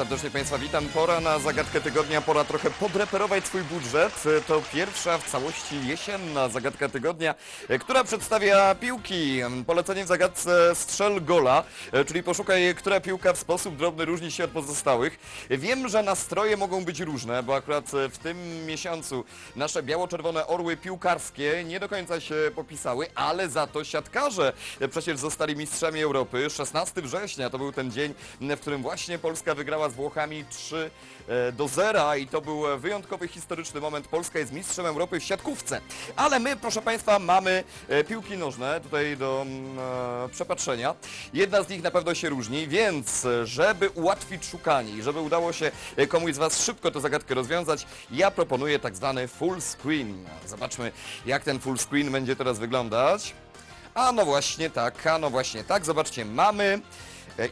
Serdecznie Państwa witam. Pora na zagadkę tygodnia, pora trochę podreperować swój budżet. To pierwsza w całości jesienna zagadka tygodnia, która przedstawia piłki. Polecenie w zagadce strzel gola, czyli poszukaj, która piłka w sposób drobny różni się od pozostałych. Wiem, że nastroje mogą być różne, bo akurat w tym miesiącu nasze biało-czerwone orły piłkarskie nie do końca się popisały, ale za to siatkarze przecież zostali mistrzami Europy. 16 września to był ten dzień, w którym właśnie Polska wygrała z Włochami 3 e, do 0 i to był wyjątkowy, historyczny moment. Polska jest mistrzem Europy w siatkówce. Ale my, proszę Państwa, mamy e, piłki nożne tutaj do mm, e, przepatrzenia. Jedna z nich na pewno się różni, więc e, żeby ułatwić szukanie i żeby udało się komuś z Was szybko tę zagadkę rozwiązać, ja proponuję tak zwany full screen. Zobaczmy, jak ten full screen będzie teraz wyglądać. A no właśnie tak, a no właśnie tak. Zobaczcie, mamy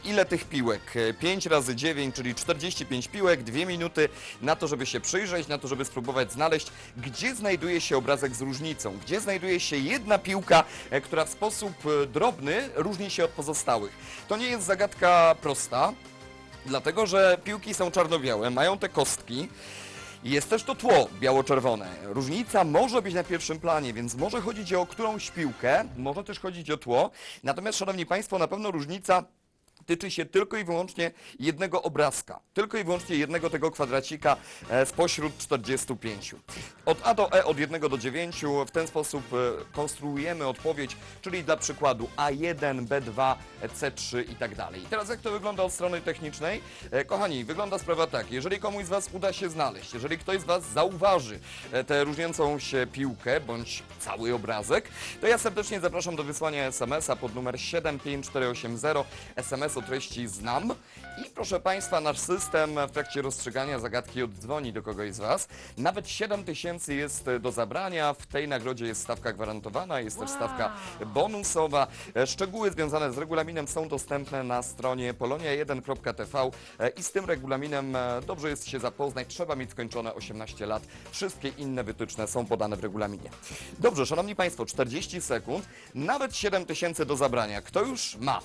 ile tych piłek? E, 5 razy 9, czyli 45 piłek, 2 minuty na to, żeby się przyjrzeć, na to, żeby spróbować znaleźć, gdzie znajduje się obrazek z różnicą, gdzie znajduje się jedna piłka, e, która w sposób e, drobny różni się od pozostałych. To nie jest zagadka prosta, dlatego że piłki są czarno-białe, mają te kostki. Jest też to tło biało-czerwone. Różnica może być na pierwszym planie, więc może chodzić o którąś piłkę, może też chodzić o tło. Natomiast, Szanowni Państwo, na pewno różnica tyczy się tylko i wyłącznie jednego obrazka. Tylko i wyłącznie jednego tego kwadracika e, spośród 45. Od A do E, od 1 do 9 w ten sposób e, konstruujemy odpowiedź, czyli dla przykładu A1, B2, C3 i tak dalej. Teraz jak to wygląda od strony technicznej? E, Kochani, wygląda sprawa tak, jeżeli komuś z Was uda się znaleźć, jeżeli ktoś z Was zauważy tę różniącą się piłkę, bądź cały obrazek, to ja serdecznie zapraszam do wysłania SMS-a pod numer 75480, SMS o treści znam i proszę Państwa, nasz system w trakcie rozstrzygania zagadki oddzwoni do kogoś z Was. Nawet 7 tysięcy jest e, do zabrania, w tej nagrodzie jest stawka gwarantowana, jest też stawka bonusowa. E, Szczegóły związane z regulaminem są dostępne na stronie polonia1.tv e, i z tym regulaminem dobrze jest się zapoznać. Trzeba mieć skończone 18 lat. Wszystkie inne wytyczne są podane w regulaminie. Dobrze, Szanowni Państwo, 40 sekund, nawet 7 tysięcy do zabrania. Kto już ma?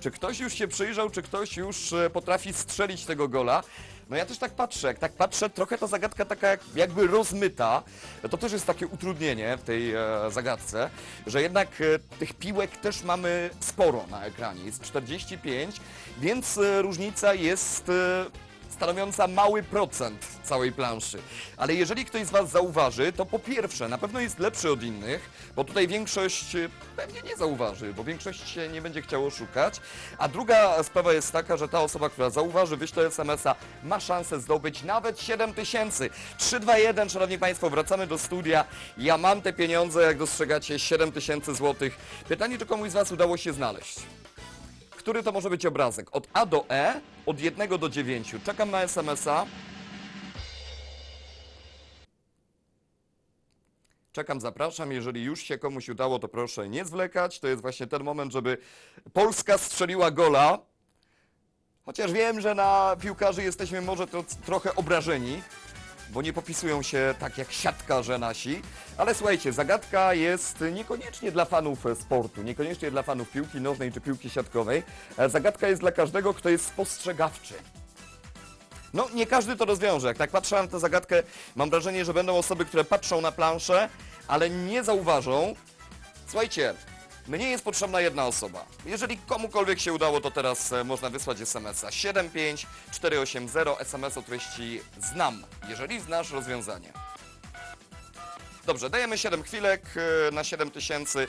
Czy ktoś już się przyjrzał, czy ktoś już e, potrafi strzelić tego gola? No ja też tak patrzę, jak tak patrzę, trochę ta zagadka taka jak, jakby rozmyta. To też jest takie utrudnienie w tej e, zagadce, że jednak e, tych piłek też mamy sporo na ekranie. Jest 45, więc różnica jest stanowiąca mały procent całej planszy. Ale jeżeli ktoś z Was zauważy, to po pierwsze, na pewno jest lepszy od innych, bo tutaj większość e, pewnie nie zauważy, bo większość się nie będzie chciało szukać. A druga sprawa jest taka, że ta osoba, która zauważy, wyśle SMS-a, ma szansę zdobyć nawet 7 tysięcy. 3, 2, 1, Szanowni Państwo, wracamy do studia. Ja mam te pieniądze, jak dostrzegacie, 7 tysięcy złotych. Pytanie, czy komuś z Was udało się znaleźć? Który to może być obrazek? Od A do E, od 1 do 9. Czekam na SMS-a. Czekam, zapraszam. Jeżeli już się komuś udało, to proszę nie zwlekać. To jest właśnie ten moment, żeby Polska strzeliła gola. Chociaż wiem, że na piłkarzy jesteśmy może to, trochę obrażeni, bo nie popisują się tak jak siatkarze nasi. Ale słuchajcie, zagadka jest niekoniecznie dla fanów sportu, niekoniecznie dla fanów piłki nożnej czy piłki siatkowej. E, Zagadka jest dla każdego, kto jest spostrzegawczy. No, nie każdy to rozwiąże. Jak tak patrzę na tę zagadkę, mam wrażenie, że będą osoby, które patrzą na planszę, ale nie zauważą. Słuchajcie, mnie jest potrzebna jedna osoba. Jeżeli komukolwiek się udało, to teraz e, można wysłać SMS-a 75480, SMS o treści znam, jeżeli znasz rozwiązanie. Dobrze, dajemy 7 chwilek e, na 7 tysięcy.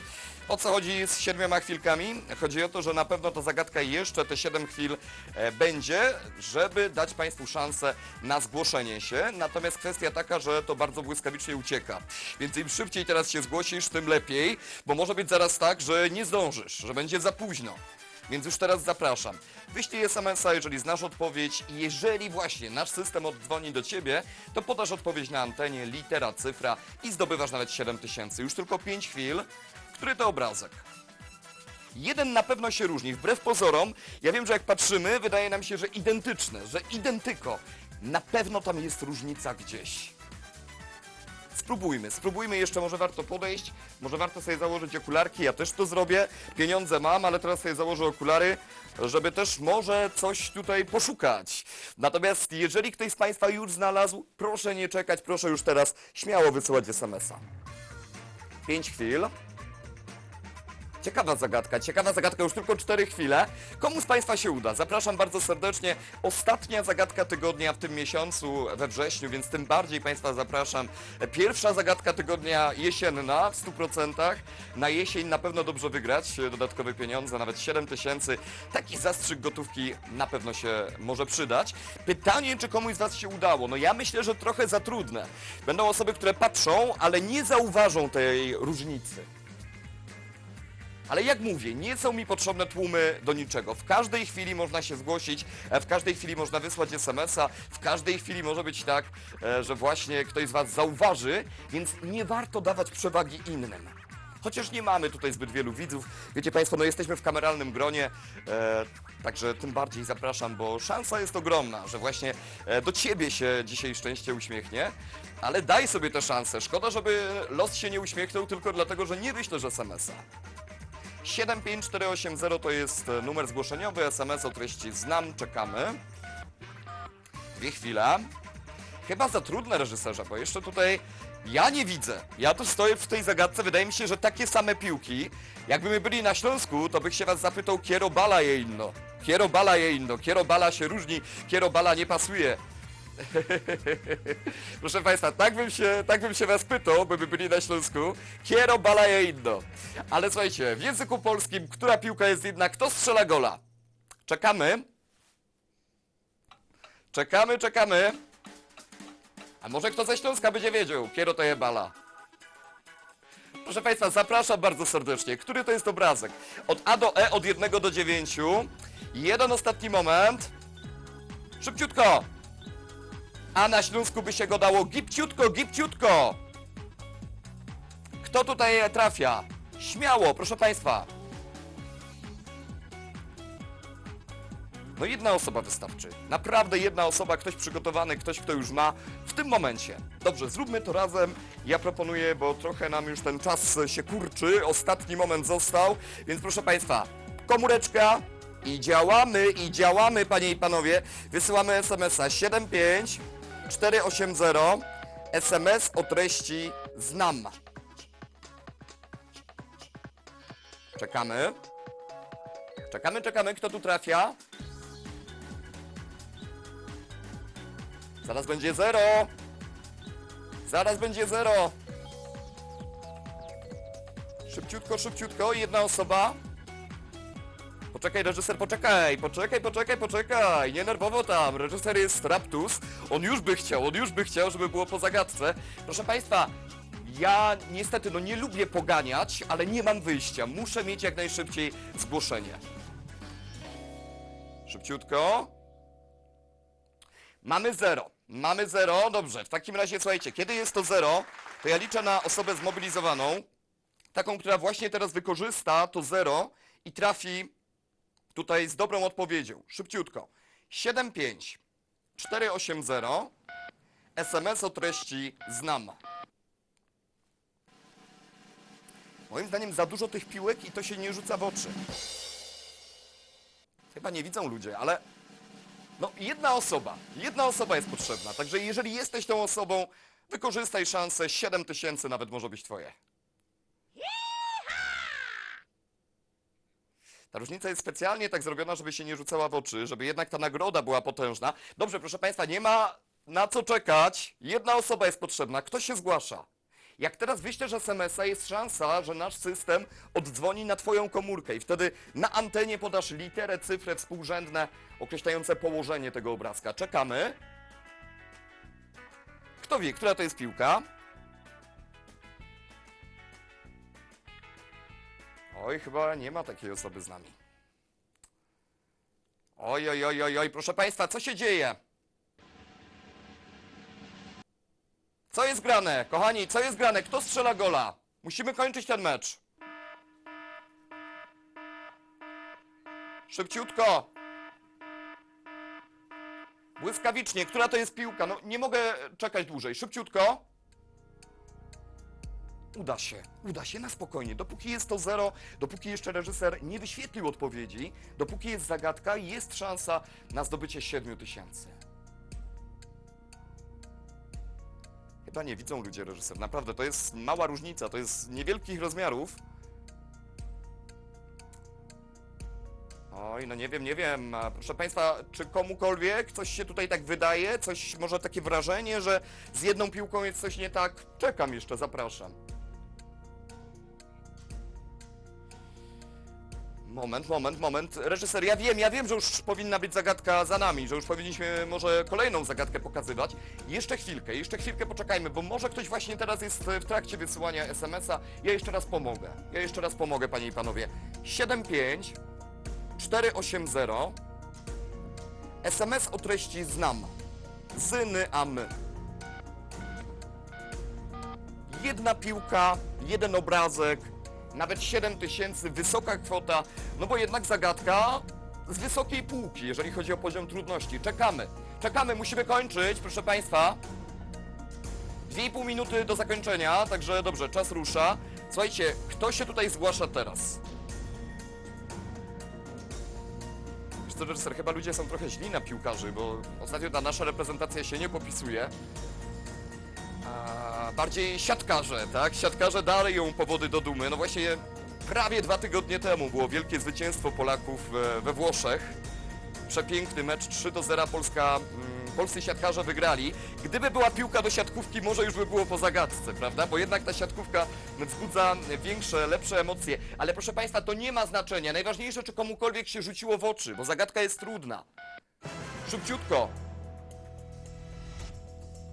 O co chodzi z siedmioma chwilkami? Chodzi o to, że na pewno ta zagadka jeszcze te 7 chwil e, będzie, żeby dać Państwu szansę na zgłoszenie się. Natomiast kwestia taka, że to bardzo błyskawicznie ucieka. Więc im szybciej teraz się zgłosisz, tym lepiej, bo może być zaraz tak, że nie zdążysz, że będzie za późno. Więc już teraz zapraszam. Wyślij SMS-a, jeżeli znasz odpowiedź i jeżeli właśnie nasz system oddzwoni do Ciebie, to podasz odpowiedź na antenie, litera, cyfra i zdobywasz nawet 7000. Już tylko 5 chwil. Który to obrazek? Jeden na pewno się różni. Wbrew pozorom, ja wiem, że jak patrzymy, wydaje nam się, że identyczne, że identyko. Na pewno tam jest różnica gdzieś. spróbujmy, spróbujmy jeszcze, może warto podejść, może warto sobie założyć okularki, ja też to zrobię, pieniądze mam, ale teraz sobie założę okulary, żeby też może coś tutaj poszukać. Natomiast jeżeli ktoś z Państwa już znalazł, proszę nie czekać, proszę już teraz śmiało wysyłać SMS-a. 5 chwil. Ciekawa zagadka, ciekawa zagadka, już tylko 4 chwile. Komu z Państwa się uda? Zapraszam bardzo serdecznie. Ostatnia zagadka tygodnia w tym miesiącu, we wrześniu, więc tym bardziej Państwa zapraszam. Pierwsza zagadka tygodnia jesienna w 100%. Na jesień na pewno dobrze wygrać dodatkowe pieniądze, nawet 7 tysięcy. Taki zastrzyk gotówki na pewno się może przydać. Pytanie, czy komuś z Was się udało? No ja myślę, że trochę za trudne. Będą osoby, które patrzą, ale nie zauważą tej różnicy. Ale jak mówię, nie są mi potrzebne tłumy do niczego. W każdej chwili można się zgłosić, e, w każdej chwili można wysłać SMS-a, w każdej chwili może być tak, e, że właśnie ktoś z Was zauważy, więc nie warto dawać przewagi innym. Chociaż nie mamy tutaj zbyt wielu widzów. Wiecie Państwo, no jesteśmy w kameralnym gronie, e, także tym bardziej zapraszam, bo szansa jest ogromna, że właśnie e, do Ciebie się dzisiaj szczęście uśmiechnie. Ale daj sobie tę szansę. Szkoda, żeby los się nie uśmiechnął tylko dlatego, że nie wyślesz SMS-a. 75480 to jest e, numer zgłoszeniowy, SMS o treści znam, czekamy. Dwie chwile. Chyba za trudne reżyserze, bo jeszcze tutaj ja nie widzę. Ja tu stoję w tej zagadce, wydaje mi się, że takie same piłki, jakby my byli na Śląsku, to bych się was zapytał, kierobala je inno. Kierobala je inno, kierobala się różni, kierobala nie pasuje. Proszę Państwa, tak bym się, tak bym się Was pytał, by byli na Śląsku. Kiero balaje inno. Ale słuchajcie, w języku polskim, która piłka jest jedna, kto strzela gola? Czekamy. Czekamy, czekamy. A może kto ze Śląska będzie wiedział? Kiero to je bala. Proszę Państwa, zapraszam bardzo serdecznie. Który to jest obrazek? Od A do E, od 1 do 9. Jeden ostatni moment. Szybciutko. A na Śląsku by się go dało gipciutko, gipciutko. Kto tutaj trafia? Śmiało, proszę Państwa. No jedna osoba wystarczy. Naprawdę jedna osoba, ktoś przygotowany, ktoś, kto już ma w tym momencie. Dobrze, zróbmy to razem. Ja proponuję, bo trochę nam już ten czas się kurczy. Ostatni moment został, więc proszę Państwa, komóreczka i działamy, i działamy, Panie i Panowie. Wysyłamy SMS-a 75 480 SMS o treści znam. Czekamy. Czekamy, czekamy, kto tu trafia? Zaraz będzie zero. Zaraz będzie zero. Szybciutko, szybciutko, jedna osoba. Poczekaj, reżyser, poczekaj, poczekaj, poczekaj, poczekaj, nie nerwowo tam, reżyser jest raptus, on już by chciał, on już by chciał, żeby było po zagadce. Proszę Państwa, ja niestety, no nie lubię poganiać, ale nie mam wyjścia, muszę mieć jak najszybciej zgłoszenie. Szybciutko. Mamy zero, mamy zero, dobrze, w takim razie słuchajcie, kiedy jest to zero, to ja liczę na osobę zmobilizowaną, taką, która właśnie teraz wykorzysta to zero i trafi tutaj z dobrą odpowiedzią. Szybciutko. 75 480 SMS o treści znam. Moim zdaniem za dużo tych piłek i to się nie rzuca w oczy. Chyba nie widzą ludzie, ale no jedna osoba, jedna osoba jest potrzebna. Także jeżeli jesteś tą osobą, wykorzystaj szansę, 7 tysięcy nawet może być twoje. Ta różnica jest specjalnie tak zrobiona, żeby się nie rzucała w oczy, żeby jednak ta nagroda była potężna. Dobrze, proszę Państwa, nie ma na co czekać. Jedna osoba jest potrzebna. Kto się zgłasza? Jak teraz wyślesz SMS-a, jest szansa, że nasz system oddzwoni na Twoją komórkę i wtedy na antenie podasz literę, cyfrę współrzędne określające położenie tego obrazka. Czekamy. Kto wie, która to jest piłka? Oj, chyba nie ma takiej osoby z nami. Oj, oj, oj, oj, oj, proszę Państwa, co się dzieje? Co jest grane? Kochani, co jest grane? Kto strzela gola? Musimy kończyć ten mecz. Szybciutko. Błyskawicznie, która to jest piłka? No nie mogę czekać dłużej. Szybciutko. Uda się, uda się na spokojnie. Dopóki jest to zero, dopóki jeszcze reżyser nie wyświetlił odpowiedzi, dopóki jest zagadka, jest szansa na zdobycie 7 tysięcy. Chyba nie widzą ludzie reżyser. Naprawdę, to jest mała różnica, to jest niewielkich rozmiarów. Oj, no nie wiem, nie wiem. Proszę Państwa, czy komukolwiek coś się tutaj tak wydaje? Coś, może takie wrażenie, że z jedną piłką jest coś nie tak? Czekam jeszcze, zapraszam. Moment, moment, moment. Reżyser, ja wiem, ja wiem, że już powinna być zagadka za nami, że już powinniśmy może kolejną zagadkę pokazywać. Jeszcze chwilkę, jeszcze chwilkę poczekajmy, bo może ktoś właśnie teraz jest w trakcie wysyłania SMS-a. Ja jeszcze raz pomogę. Ja jeszcze raz pomogę, panie i panowie. 75 480 SMS o treści znam. Zyny, a my. Jedna piłka, jeden obrazek, nawet 7 tysięcy, wysoka kwota, no bo jednak zagadka z wysokiej półki, jeżeli chodzi o poziom trudności. Czekamy, czekamy, musimy kończyć, proszę Państwa. 2,5 minuty do zakończenia, także dobrze, czas rusza. Słuchajcie, kto się tutaj zgłasza teraz? Wiesz co, chyba ludzie są trochę źli na piłkarzy, bo ostatnio ta nasza reprezentacja się nie popisuje. Bardziej siatkarze, tak? Siatkarze dalej ją powody do dumy. No właśnie prawie dwa tygodnie temu było wielkie zwycięstwo Polaków we, we Włoszech. Przepiękny mecz 3 do 0 Polska, mm, polscy siatkarze wygrali. Gdyby była piłka do siatkówki, może już by było po zagadce, prawda? Bo jednak ta siatkówka wzbudza większe, lepsze emocje. Ale proszę Państwa, to nie ma znaczenia. Najważniejsze, czy komukolwiek się rzuciło w oczy, bo zagadka jest trudna. Szybciutko.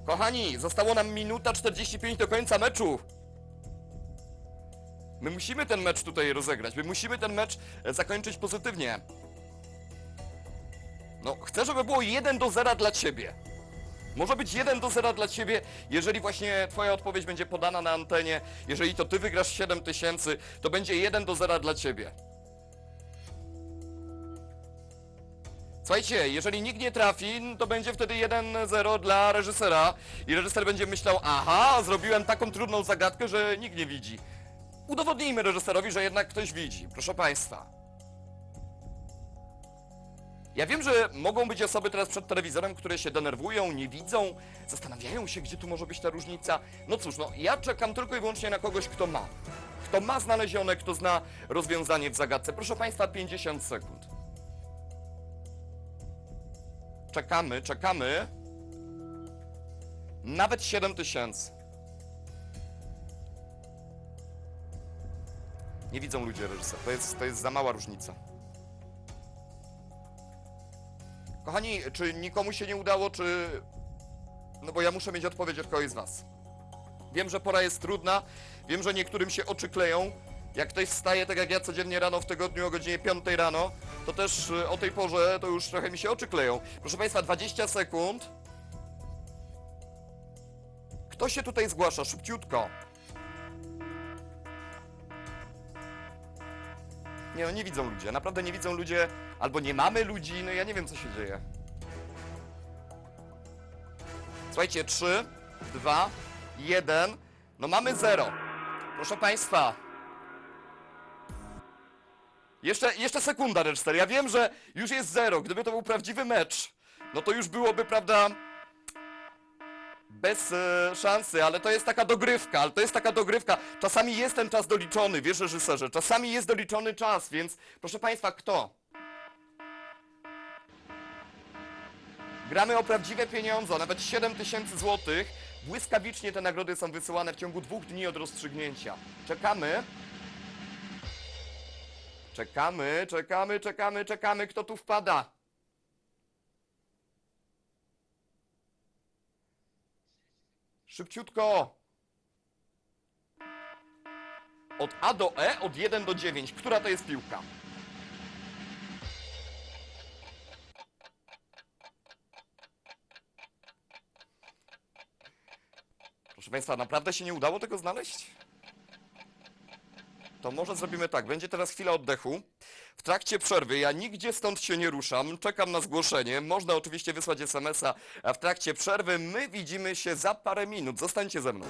Kochani, zostało nam minuta 45 do końca meczu. My musimy ten mecz tutaj rozegrać. My musimy ten mecz e, zakończyć pozytywnie. No, chcę, żeby było 1 do 0 dla ciebie. Może być 1 do 0 dla ciebie, jeżeli właśnie twoja odpowiedź będzie podana na antenie. Jeżeli to ty wygrasz 7 tysięcy, to będzie 1 do 0 dla ciebie. Słuchajcie, jeżeli nikt nie trafi, to będzie wtedy 1-0 dla reżysera i reżyser będzie myślał, aha, zrobiłem taką trudną zagadkę, że nikt nie widzi. Udowodnijmy reżyserowi, że jednak ktoś widzi, proszę Państwa. Ja wiem, że mogą być osoby teraz przed telewizorem, które się denerwują, nie widzą, zastanawiają się, gdzie tu może być ta różnica. No cóż, no ja czekam tylko i wyłącznie na kogoś, kto ma. Kto ma znalezione, kto zna rozwiązanie w zagadce. Proszę Państwa, 50 sekund. Czekamy, czekamy. Nawet 7 tysięcy. Nie widzą ludzie reżyser. To jest, to jest za mała różnica. Kochani, czy nikomu się nie udało, czy... No bo ja muszę mieć odpowiedź od kogoś z was. Wiem, że pora jest trudna. Wiem, że niektórym się oczy kleją. Jak ktoś wstaje, tak jak ja codziennie rano w tygodniu o godzinie 5 rano, to też y, o tej porze to już trochę mi się oczy kleją. Proszę Państwa, 20 sekund. Kto się tutaj zgłasza? Szybciutko. Nie no, nie widzą ludzie. Naprawdę nie widzą ludzie. Albo nie mamy ludzi, no ja nie wiem co się dzieje. Słuchajcie, 3, 2, 1. No mamy 0. Proszę Państwa. Jeszcze, jeszcze sekunda, reżyser. Ja wiem, że już jest 0. Gdyby to był prawdziwy mecz, no to już byłoby, prawda, bez e, szansy, ale to jest taka dogrywka, ale to jest taka dogrywka. Czasami jest ten czas doliczony, wiesz reżyserze, czasami jest doliczony czas, więc proszę Państwa, kto? Gramy o prawdziwe pieniądze, nawet 7 tysięcy złotych. Błyskawicznie te nagrody są wysyłane w ciągu dwóch dni od rozstrzygnięcia. Czekamy. Czekamy, czekamy, czekamy, czekamy, kto tu wpada? Szybciutko! Od A do E, od 1 do 9. Która to jest piłka? Proszę Państwa, naprawdę się nie udało tego znaleźć? To może zrobimy tak, będzie teraz chwila oddechu. W trakcie przerwy ja nigdzie stąd się nie ruszam, czekam na zgłoszenie. Można oczywiście wysłać SMS-a, w trakcie przerwy my widzimy się za parę minut. Zostańcie ze mną.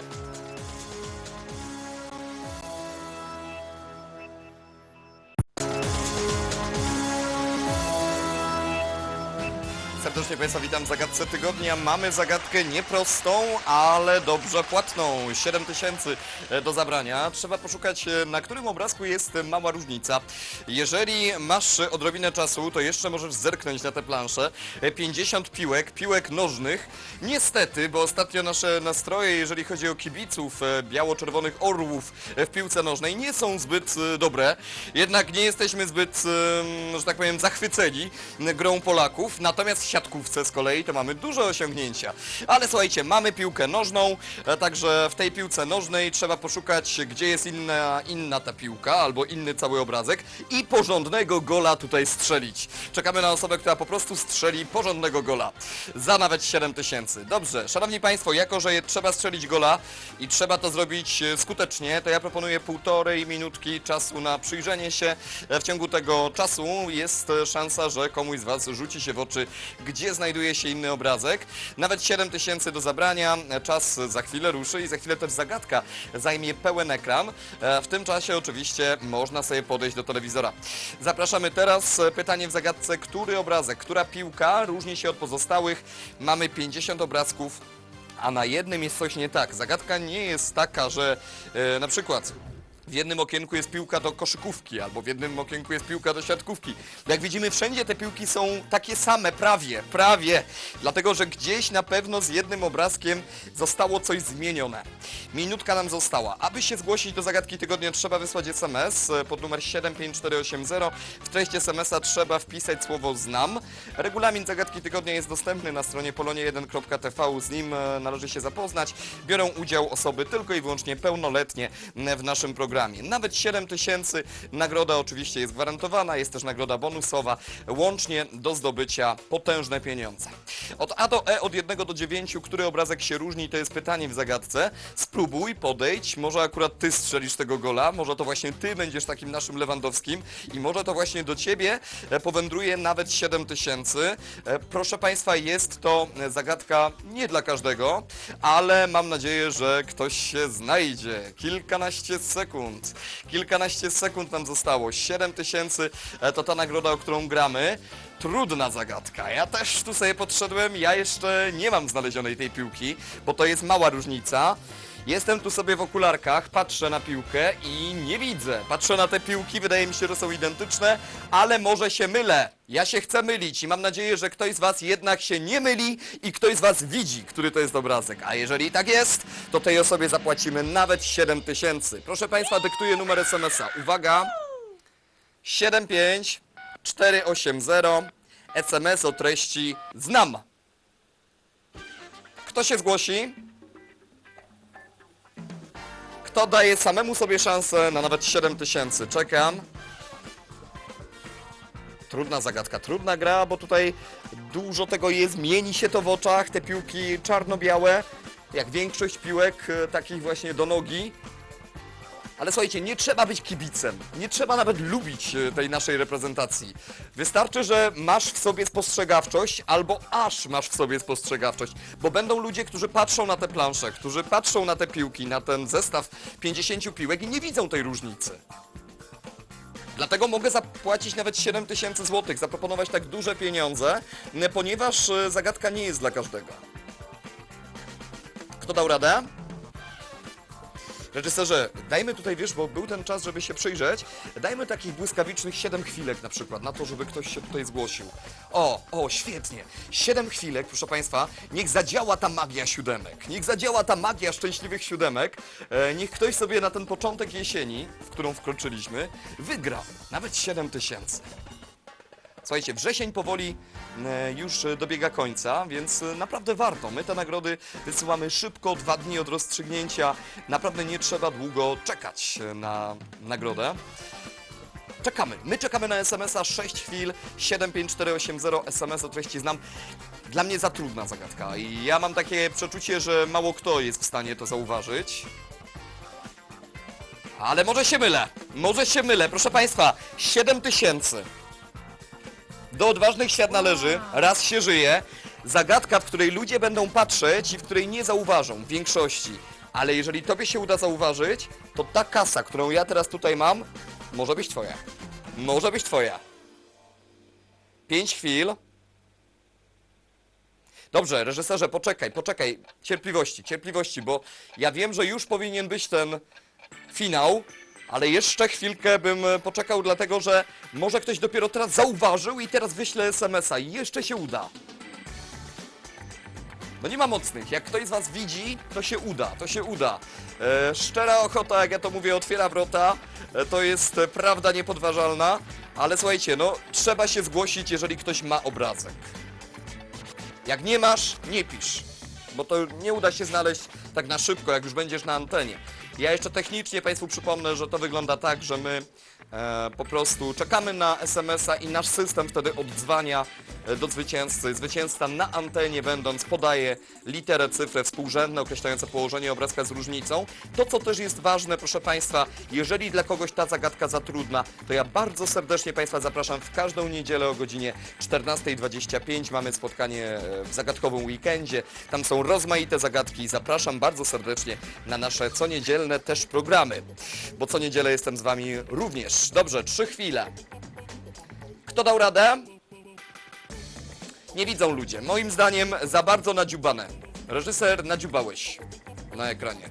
Serdecznie Państwa witam w zagadce tygodnia. Mamy zagadkę nieprostą, ale dobrze płatną. 7000 do zabrania. Trzeba poszukać, e, na którym obrazku jest mała różnica. Jeżeli masz odrobinę czasu, to jeszcze możesz zerknąć na tę planszę. E, 50 piłek, piłek nożnych. Niestety, bo ostatnio nasze nastroje, jeżeli chodzi o kibiców e, biało-czerwonych orłów e, w piłce nożnej, nie są zbyt e, dobre. Jednak nie jesteśmy zbyt, e, że tak powiem, zachwyceni e, grą Polaków. Natomiast siatkówce z kolei to mamy duże osiągnięcia. Ale słuchajcie, mamy piłkę nożną, e, także w tej piłce nożnej trzeba poszukać, gdzie jest inna, inna ta piłka, albo inny cały obrazek i porządnego gola tutaj strzelić. Czekamy na osobę, która po prostu strzeli porządnego gola. Za nawet 7 tysięcy. Dobrze, szanowni państwo, jako że trzeba strzelić gola i trzeba to zrobić e, skutecznie, to ja proponuję półtorej minutki czasu na przyjrzenie się. E, W ciągu tego czasu jest szansa, że komuś z was rzuci się w oczy, gdzie znajduje się inny obrazek. Nawet 7 tysięcy do zabrania, czas za chwilę ruszy i za chwilę też zagadka zajmie pełen ekran. E, W tym czasie oczywiście można sobie podejść do telewizora. Zapraszamy teraz. E, Pytanie w zagadce, który obrazek, która piłka różni się od pozostałych. Mamy 50 obrazków, a na jednym jest coś nie tak. Zagadka nie jest taka, że e, na przykład w jednym okienku jest piłka do koszykówki, albo w jednym okienku jest piłka do siatkówki. Jak widzimy, wszędzie te piłki są takie same, prawie, prawie. Dlatego, że gdzieś na pewno z jednym obrazkiem zostało coś zmienione. Minutka nam została. Aby się zgłosić do zagadki tygodnia, trzeba wysłać SMS e, pod numer 75480. W treści SMS-a trzeba wpisać słowo znam. Regulamin zagadki tygodnia jest dostępny na stronie polonie1.tv. Z nim e, należy się zapoznać. Biorą udział osoby tylko i wyłącznie pełnoletnie w naszym programie. Nawet 7 tysięcy. Nagroda oczywiście jest gwarantowana, jest też nagroda bonusowa. Łącznie do zdobycia potężne pieniądze. Od A do E, od 1 do 9, który obrazek się różni, to jest pytanie w zagadce. Spróbuj, podejdź, może akurat ty strzelisz tego gola, może to właśnie ty będziesz takim naszym Lewandowskim i może to właśnie do ciebie e, powędruje nawet 7 tysięcy. E, Proszę Państwa, jest to e, zagadka nie dla każdego, ale mam nadzieję, że ktoś się znajdzie. Kilkanaście sekund. Kilkanaście sekund nam zostało. 7 tysięcy e, to ta nagroda, o którą gramy. Trudna zagadka. Ja też tu sobie podszedłem, ja jeszcze nie mam znalezionej tej piłki, bo to jest mała różnica. Jestem tu sobie w okularkach, patrzę na piłkę i nie widzę. Patrzę na te piłki, wydaje mi się, że są identyczne, ale może się mylę. Ja się chcę mylić i mam nadzieję, że ktoś z Was jednak się nie myli i ktoś z Was widzi, który to jest obrazek. A jeżeli tak jest, to tej osobie zapłacimy nawet 7 tysięcy. Proszę Państwa, dyktuję numer SMS-a. Uwaga! 75480 SMS o treści znam. Kto się zgłosi? Kto daje samemu sobie szansę na nawet 7 tysięcy? Czekam. Trudna zagadka, trudna gra, bo tutaj dużo tego jest, mieni się to w oczach, te piłki czarno-białe, jak większość piłek e, takich właśnie do nogi. Ale słuchajcie, nie trzeba być kibicem, nie trzeba nawet lubić e, tej naszej reprezentacji. Wystarczy, że masz w sobie spostrzegawczość, albo aż masz w sobie spostrzegawczość, bo będą ludzie, którzy patrzą na te plansze, którzy patrzą na te piłki, na ten zestaw 50 piłek i nie widzą tej różnicy. Dlatego mogę zapłacić nawet 7 tysięcy złotych, zaproponować tak duże pieniądze, ponieważ e, zagadka nie jest dla każdego. Kto dał radę? Reżyserze, dajmy tutaj, wiesz, bo był ten czas, żeby się przyjrzeć, dajmy takich błyskawicznych 7 chwilek na przykład, na to, żeby ktoś się tutaj zgłosił. O, o, świetnie. 7 chwilek, proszę Państwa, niech zadziała ta magia siódemek, niech zadziała ta magia szczęśliwych siódemek, e, niech ktoś sobie na ten początek jesieni, w którą wkroczyliśmy, wygra nawet 7 tysięcy. Słuchajcie, wrzesień powoli e, już dobiega końca, więc e, naprawdę warto. My te nagrody wysyłamy szybko, dwa dni od rozstrzygnięcia. Naprawdę nie trzeba długo czekać e, na nagrodę. Czekamy. My czekamy na SMS-a 6 chwil 75480 SMS o treści znam. Dla mnie za trudna zagadka i ja mam takie przeczucie, że mało kto jest w stanie to zauważyć. Ale może się mylę. Może się mylę. Proszę Państwa, 7 tysięcy. Do odważnych świat należy, raz się żyje. Zagadka, w której ludzie będą patrzeć i w której nie zauważą w większości. Ale jeżeli tobie się uda zauważyć, to ta kasa, którą ja teraz tutaj mam, może być twoja. Może być twoja. Pięć chwil. Dobrze, reżyserze, poczekaj, poczekaj. Cierpliwości, cierpliwości, bo ja wiem, że już powinien być ten finał, ale jeszcze chwilkę bym e, poczekał, dlatego że może ktoś dopiero teraz zauważył i teraz wyśle SMS-a i jeszcze się uda. No nie ma mocnych. Jak ktoś z was widzi, to się uda, to się uda. E, szczera ochota, jak ja to mówię, otwiera wrota. E, to jest e, prawda niepodważalna. Ale słuchajcie, no trzeba się zgłosić, jeżeli ktoś ma obrazek. Jak nie masz, nie pisz. Bo to nie uda się znaleźć tak na szybko, jak już będziesz na antenie. Ja jeszcze technicznie Państwu przypomnę, że to wygląda tak, że my e, po prostu czekamy na SMS-a i nasz system wtedy oddzwania e, do zwycięzcy. Zwycięzca na antenie będąc podaje literę, cyfrę współrzędne określające położenie obrazka z różnicą. To, co też jest ważne, proszę Państwa, jeżeli dla kogoś ta zagadka za trudna, to ja bardzo serdecznie Państwa zapraszam w każdą niedzielę o godzinie 14.25. Mamy spotkanie e, w zagadkowym weekendzie. Tam są rozmaite zagadki. Zapraszam bardzo serdecznie na nasze co niedzielne też programy, bo co niedzielę jestem z Wami również. Dobrze, trzy chwile. Kto dał radę? Nie widzą ludzie. Moim zdaniem za bardzo nadziubane. Reżyser, nadziubałeś na ekranie.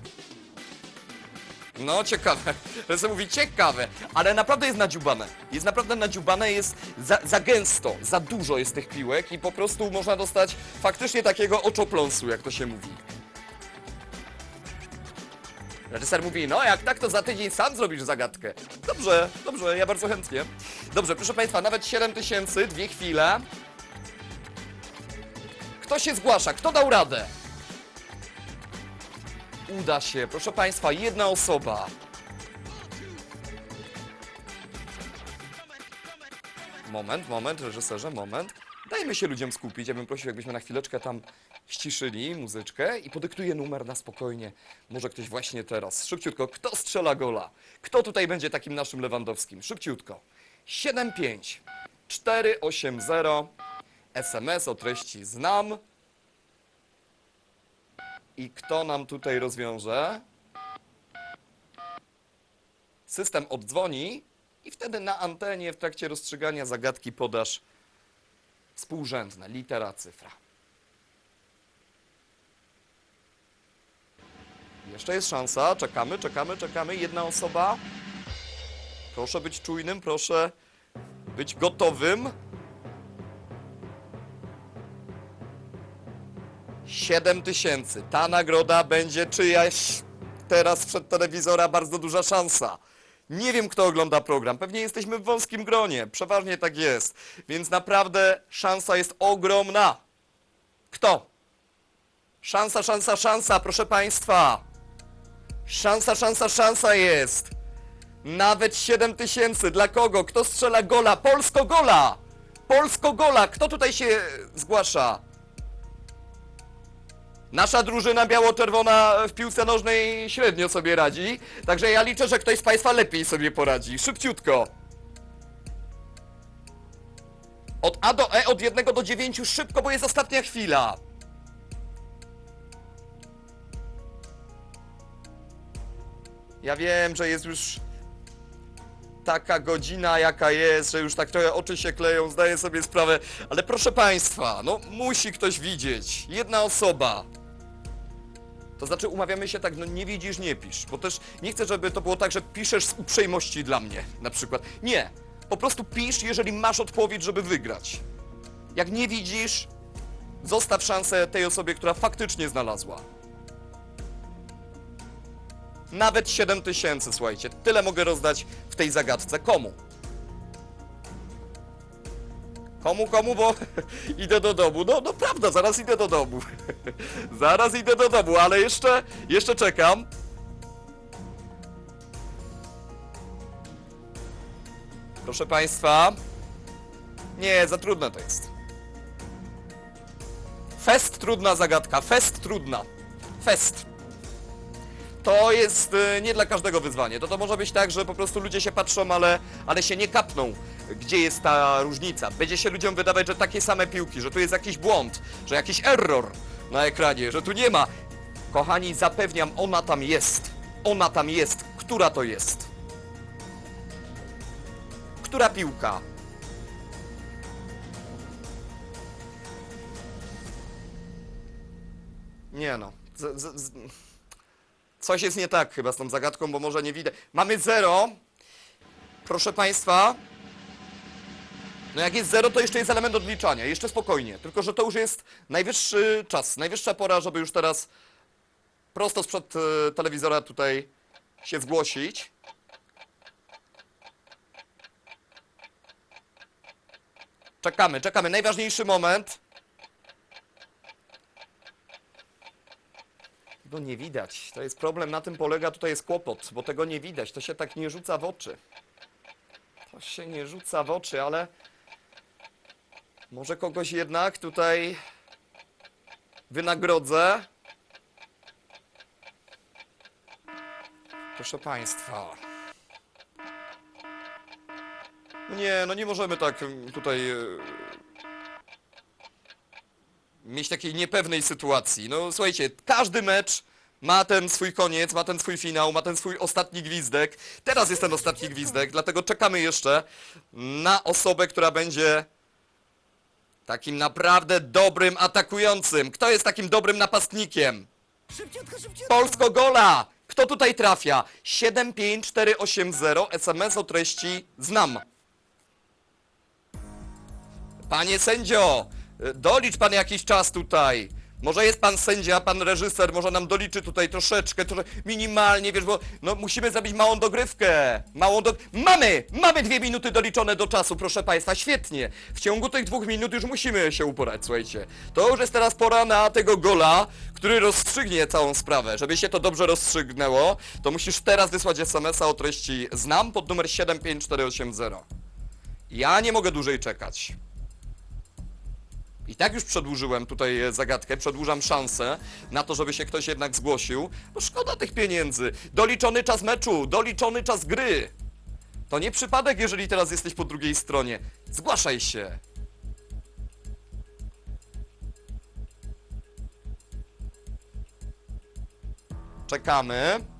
No, ciekawe. Reżyser mówi ciekawe, ale naprawdę jest nadziubane. Jest naprawdę nadziubane, jest za, za gęsto, za dużo jest tych piłek i po prostu można dostać faktycznie takiego oczopląsu, jak to się mówi. Reżyser mówi, no jak tak, to za tydzień sam zrobisz zagadkę. Dobrze, dobrze, ja bardzo chętnie. Dobrze, proszę Państwa, nawet 7 tysięcy, dwie chwile. Kto się zgłasza? Kto dał radę? Uda się, proszę Państwa, jedna osoba. Moment, moment, reżyserze, moment. Dajmy się ludziom skupić. Ja bym prosił, jakbyśmy na chwileczkę tam ściszyli muzyczkę i podyktuję numer na spokojnie. Może ktoś właśnie teraz. Szybciutko. Kto strzela gola? Kto tutaj będzie takim naszym Lewandowskim? Szybciutko. 75 480 SMS o treści znam. I kto nam tutaj rozwiąże? System oddzwoni i wtedy na antenie w trakcie rozstrzygania zagadki podasz współrzędne, litera, cyfra. Jeszcze jest szansa, czekamy, czekamy, czekamy. Jedna osoba. Proszę być czujnym, proszę być gotowym. Siedem tysięcy. Ta nagroda będzie czyjaś teraz przed telewizora bardzo duża szansa. Nie wiem, kto ogląda program. Pewnie jesteśmy w wąskim gronie. Przeważnie tak jest. Więc naprawdę szansa jest ogromna. Kto? Szansa, szansa, szansa, proszę Państwa. Szansa, szansa, szansa jest. Nawet 7 tysięcy. Dla kogo? Kto strzela gola? Polsko gola! Polsko gola! Kto tutaj się zgłasza? Nasza drużyna biało-czerwona w piłce nożnej średnio sobie radzi, także ja liczę, że ktoś z Państwa lepiej sobie poradzi. Szybciutko. Od A do E, od 1 do 9 szybko, bo jest ostatnia chwila. Ja wiem, że jest już taka godzina jaka jest, że już tak trochę oczy się kleją, zdaję sobie sprawę, ale proszę Państwa, no musi ktoś widzieć. Jedna osoba. To znaczy umawiamy się tak, no nie widzisz, nie pisz, bo też nie chcę, żeby to było tak, że piszesz z uprzejmości dla mnie, na przykład. Nie, po prostu pisz, jeżeli masz odpowiedź, żeby wygrać. Jak nie widzisz, zostaw szansę tej osobie, która faktycznie znalazła. Nawet 7 tysięcy, słuchajcie, tyle mogę rozdać w tej zagadce. Komu? Komu, komu, bo idę do domu. No, no prawda, zaraz idę do domu. zaraz idę do domu, ale jeszcze, jeszcze czekam. Proszę Państwa. Nie, za trudne to jest. Fest trudna zagadka, fest trudna. Fest. To jest y, nie dla każdego wyzwanie. To to może być tak, że po prostu ludzie się patrzą, ale, ale się nie kapną, gdzie jest ta różnica. Będzie się ludziom wydawać, że takie same piłki, że tu jest jakiś błąd, że jakiś error na ekranie, że tu nie ma. Kochani, zapewniam, ona tam jest. Ona tam jest. Która to jest? Która piłka? Nie no. Z, z, z... Coś jest nie tak chyba z tą zagadką, bo może nie widać. Mamy zero. Proszę Państwa. No jak jest zero, to jeszcze jest element odliczania. Jeszcze spokojnie. Tylko, że to już jest najwyższy czas, najwyższa pora, żeby już teraz prosto sprzed e, telewizora tutaj się zgłosić. Czekamy, czekamy. Najważniejszy moment. Tego nie widać. To jest problem, na tym polega, tutaj jest kłopot, bo tego nie widać. To się tak nie rzuca w oczy. To się nie rzuca w oczy, ale może kogoś jednak tutaj wynagrodzę. Proszę Państwa. Nie, no nie możemy tak mm, tutaj e, mieć takiej niepewnej sytuacji. No słuchajcie, każdy mecz ma ten swój koniec, ma ten swój finał, ma ten swój ostatni gwizdek. Teraz jest ten ostatni gwizdek, dlatego czekamy jeszcze na osobę, która będzie takim naprawdę dobrym atakującym. Kto jest takim dobrym napastnikiem? Szybciutko, szybciutko! Polsko gola! Kto tutaj trafia? 75480 SMS o treści znam. Panie sędzio, dolicz pan jakiś czas tutaj. Może jest pan sędzia, pan reżyser, może nam doliczy tutaj troszeczkę, trosze, minimalnie, wiesz, bo no, musimy zrobić małą dogrywkę. Małą do... Mamy! Mamy dwie minuty doliczone do czasu, proszę państwa, świetnie. W ciągu tych dwóch minut już musimy się uporać, słuchajcie. To już jest teraz pora na tego gola, który rozstrzygnie całą sprawę. Żeby się to dobrze rozstrzygnęło, to musisz teraz wysłać SMS-a o treści znam pod numer 75480. Ja nie mogę dłużej czekać. I tak już przedłużyłem tutaj e, zagadkę, przedłużam szansę na to, żeby się ktoś jednak zgłosił. Bo szkoda tych pieniędzy. Doliczony czas meczu, doliczony czas gry. To nie przypadek, jeżeli teraz jesteś po drugiej stronie. Zgłaszaj się. Czekamy.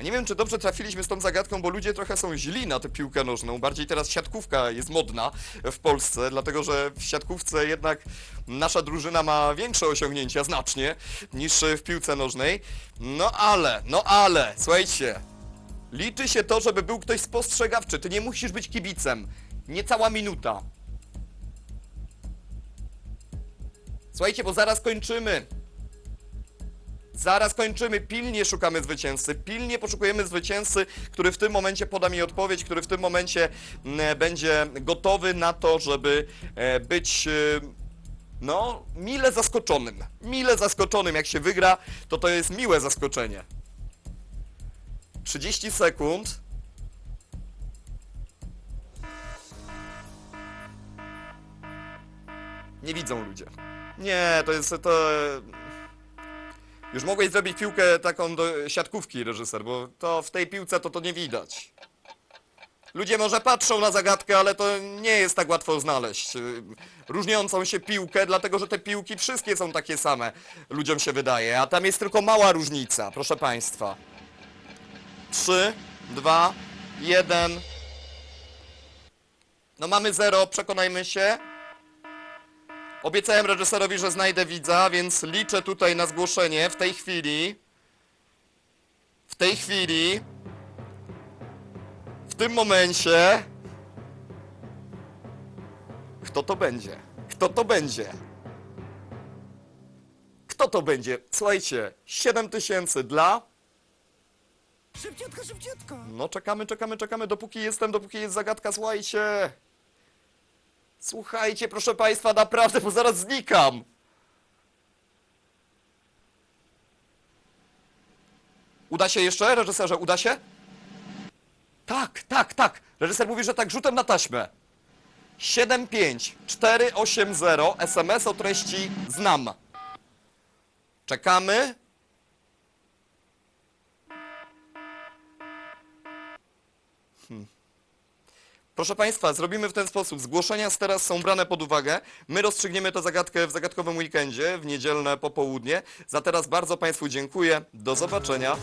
Ja nie wiem, czy dobrze trafiliśmy z tą zagadką, bo ludzie trochę są źli na tę piłkę nożną. Bardziej teraz siatkówka jest modna w Polsce, dlatego że w siatkówce jednak nasza drużyna ma większe osiągnięcia znacznie niż w piłce nożnej. No ale, no ale, słuchajcie. Liczy się to, żeby był ktoś spostrzegawczy. Ty nie musisz być kibicem. Niecała minuta. Słuchajcie, bo zaraz kończymy. Zaraz kończymy, pilnie szukamy zwycięzcy, pilnie poszukujemy zwycięzcy, który w tym momencie poda mi odpowiedź, który w tym momencie mm, będzie gotowy na to, żeby e, być e, no, mile zaskoczonym. Mile zaskoczonym, jak się wygra, to to jest miłe zaskoczenie. 30 sekund. Nie widzą ludzie. Nie, to jest to. Już mogłeś zrobić piłkę taką do siatkówki, reżyser, bo to w tej piłce to to nie widać. Ludzie może patrzą na zagadkę, ale to nie jest tak łatwo znaleźć. y, Różniącą się piłkę, dlatego że te piłki wszystkie są takie same, ludziom się wydaje, a tam jest tylko mała różnica, proszę Państwa. 3, 2, 1. No mamy 0, przekonajmy się. Obiecałem reżyserowi, że znajdę widza, więc liczę tutaj na zgłoszenie w tej chwili. W tej chwili. W tym momencie. Kto to będzie? Kto to będzie? Kto to będzie? Słuchajcie, 7 tysięcy dla... Szybciutko, szybciutko! No czekamy, czekamy, czekamy, dopóki jestem, dopóki jest zagadka, słuchajcie. Słuchajcie, proszę Państwa, naprawdę, bo zaraz znikam. Uda się jeszcze, reżyserze, uda się? Tak, tak, tak. Reżyser mówi, że tak, rzutem na taśmę. 75480 SMS o treści znam. Czekamy. Proszę Państwa, zrobimy w ten sposób. Zgłoszenia z teraz są brane pod uwagę. My rozstrzygniemy tę zagadkę w zagadkowym weekendzie, w niedzielne popołudnie. Za teraz bardzo Państwu dziękuję. Do zobaczenia.